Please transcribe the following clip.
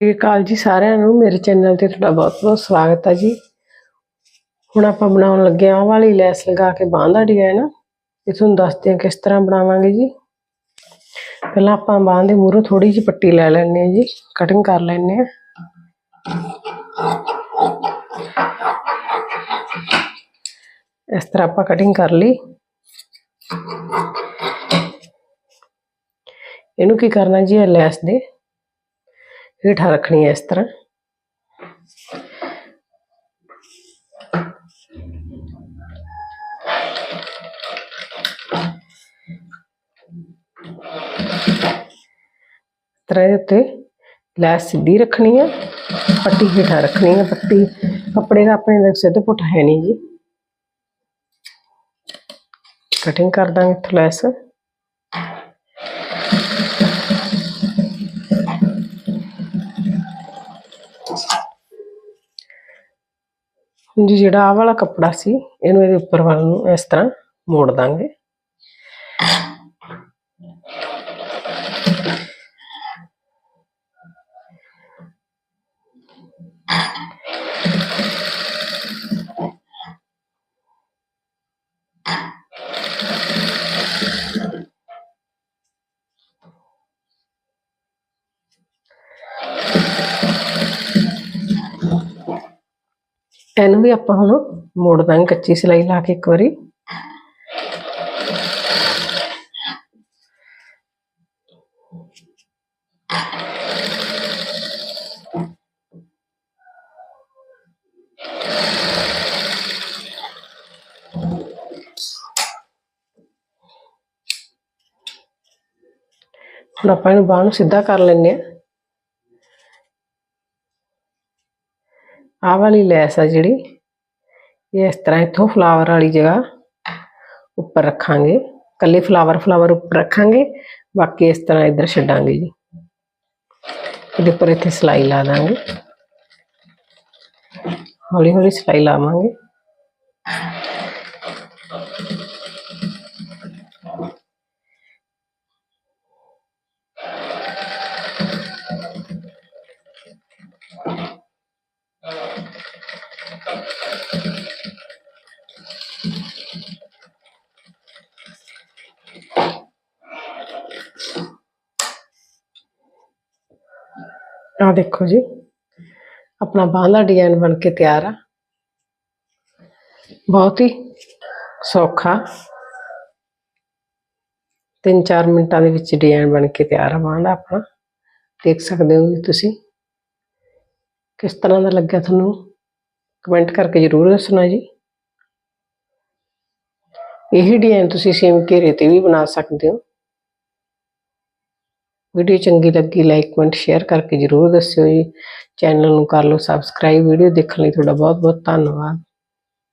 ਸਤਿ ਸ਼੍ਰੀ ਅਕਾਲ ਜੀ ਸਾਰਿਆਂ ਨੂੰ। ਮੇਰੇ ਚੈਨਲ ਤੇ ਤੁਹਾਡਾ ਬਹੁਤ-ਬਹੁਤ ਸਵਾਗਤ ਹੈ ਜੀ। ਹੁਣ ਆਪਾਂ ਬਣਾਉਣ ਲੱਗੇ ਆ ਵਾਲੀ ਲੈਸ ਲਗਾ ਕੇ ਬਾਂਹ ਦਾ ਡਿਜ਼ਾਈਨ ਇਹ ਤੁਹਾਨੂੰ ਦੱਸਦੇ ਹਾਂ ਕਿਸ ਤਰ੍ਹਾਂ ਬਣਾਵਾਂਗੇ ਜੀ। ਪਹਿਲਾਂ ਆਪਾਂ ਬਾਂਹ ਦੇ ਮੂਹਰੋਂ ਥੋੜੀ ਜਿਹੀ ਪੱਟੀ ਲੈ ਲੈਣੇ ਆ ਜੀ। ਕਟਿੰਗ ਕਰ ਲੈਣੇ ਆ ਇਸ ਤਰ੍ਹਾਂ ਆਪਾਂ ਕਟਿੰਗ ਕਰ ਲਈ। ਇਹਨੂੰ ਕੀ ਕਰਨਾ ਜੀ, ਇਹ ਲੈਸ ਦੇ ਹੇਠਾਂ ਰੱਖਣੀ ਹੈ ਇਸ ਤਰ੍ਹਾਂ ਤਰ੍ਹਾਂ ਦੇ ਉੱਤੇ ਲੈਸ ਸਿੱਧੀ ਰੱਖਣੀ ਹੈ ਪੱਟੀ ਹੇਠਾਂ ਰੱਖਣੀ ਹੈ ਪੱਟੀ ਕੱਪੜੇ ਦਾ ਆਪਣੇ ਦੇਖ ਸਿੱਧ ਪੁੱਟ ਹੈ ਨਹੀਂ ਜੀ ਕਟਿੰਗ ਕਰ ਦਾਂਗੇ ਇੱਥੋਂ ਲੈਸ ਜੀ, ਜਿਹੜਾ ਆਹ ਵਾਲਾ ਕੱਪੜਾ ਸੀ, ਇਹਨੂੰ ਇਹਦੇ ਉੱਪਰ ਵੱਲ ਨੂੰ ਇਸ ਤਰ੍ਹਾਂ ਮੋੜ ਦਾਂਗੇ। ਇਹਨੂੰ ਵੀ ਆਪਾਂ ਹੁਣ ਮੋੜ ਦਾਂਗੇ ਕੱਚੀ ਸਿਲਾਈ ਲਾ ਕੇ ਇੱਕ ਵਾਰੀ। ਹੁਣ ਆਪਾਂ ਇਹਨੂੰ ਬਾਂਹ ਨੂੰ ਸਿੱਧਾ ਕਰ ਲੈਂਦੇ ਆ ਆਹ ਵਾਲੀ ਲੈਸ ਆ ਜਿਹੜੀ ਇਹ ਇਸ ਤਰ੍ਹਾਂ ਇੱਥੋਂ ਫਲਾਵਰ ਵਾਲੀ ਜਗ੍ਹਾ ਉੱਪਰ ਰੱਖਾਂਗੇ ਕੱਲੇ ਫਲਾਵਰ ਫਲਾਵਰ ਉੱਪਰ ਰੱਖਾਂਗੇ ਬਾਕੀ ਇਸ ਤਰ੍ਹਾਂ ਇੱਧਰ ਛੱਡਾਂਗੇ ਜੀ ਇਹਦੇ ਉੱਪਰ ਇੱਥੇ ਸਿਲਾਈ ਲਾ ਦਾਂਗੇ ਹੌਲੀ ਹੌਲੀ ਸਿਲਾਈ ਲਾਵਾਂਗੇ ਆ ਦੇਖੋ ਜੀ। ਆਪਣਾ ਬਾਂਹ ਦਾ ਡਿਜ਼ਾਈਨ ਬਣ ਕੇ ਤਿਆਰ ਆ। ਬਹੁਤ ਹੀ ਸੌਖਾ। 3-4 ਮਿੰਟਾਂ ਦੇ ਵਿੱਚ ਡਿਜ਼ਾਈਨ ਬਣ ਕੇ ਤਿਆਰ ਆ ਬਾਂਹ ਦਾ ਆਪਣਾ। ਦੇਖ ਸਕਦੇ ਹੋ ਜੀ ਤੁਸੀਂ। ਕਿਸ ਤਰ੍ਹਾਂ ਦਾ ਲੱਗਿਆ ਤੁਹਾਨੂੰ? ਕਮੈਂਟ ਕਰਕੇ ਜਰੂਰ ਦੱਸਣਾ ਜੀ। ਇਹੀ ਡਿਜ਼ਾਈਨ ਤੁਸੀਂ ਸੇਮ ਘੇਰੇ ਤੇ ਵੀ ਬਣਾ ਸਕਦੇ ਹੋ। ਵੀਡੀਓ ਚੰਗੀ ਲੱਗੀ ਲਾਈਕ ਕਮੈਂਟ ਸ਼ੇਅਰ ਕਰਕੇ ਜਰੂਰ ਦੱਸਿਓ ਜੀ। ਚੈਨਲ ਨੂੰ ਕਰ ਲਓ ਸਬਸਕ੍ਰਾਈਬ ਵੀਡੀਓ ਦੇਖਣ ਲਈ ਤੁਹਾਡਾ ਬਹੁਤ ਬਹੁਤ ਧੰਨਵਾਦ।